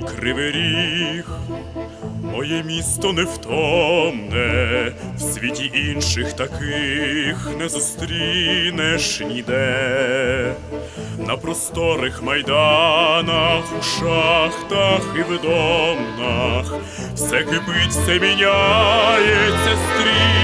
кривий ріг, моє місто невтомне, в світі інших таких не зустрінеш ніде. На просторих майданах, у шахтах і в домнах все кипить, все міняється, стрімко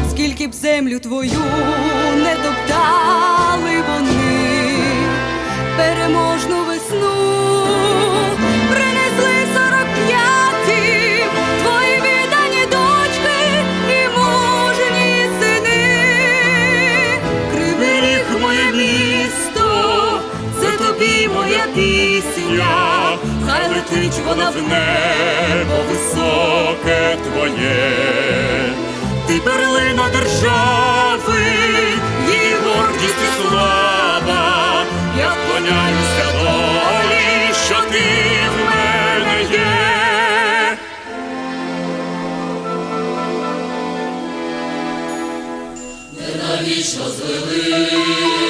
землю твою не топтали вони, переможну весну принесли сорок п'яті, твої віддані дочки і мужні сини. Кривий ріг моє місто, це тобі моя пісня, хай летить вона в небо високе твоє, Навічно звели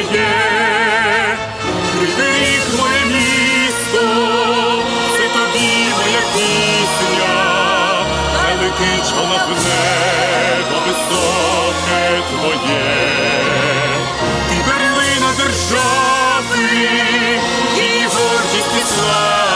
мене є. Кривий ріг моє місто, це твоє, ти перлина держави, і гордість і слава.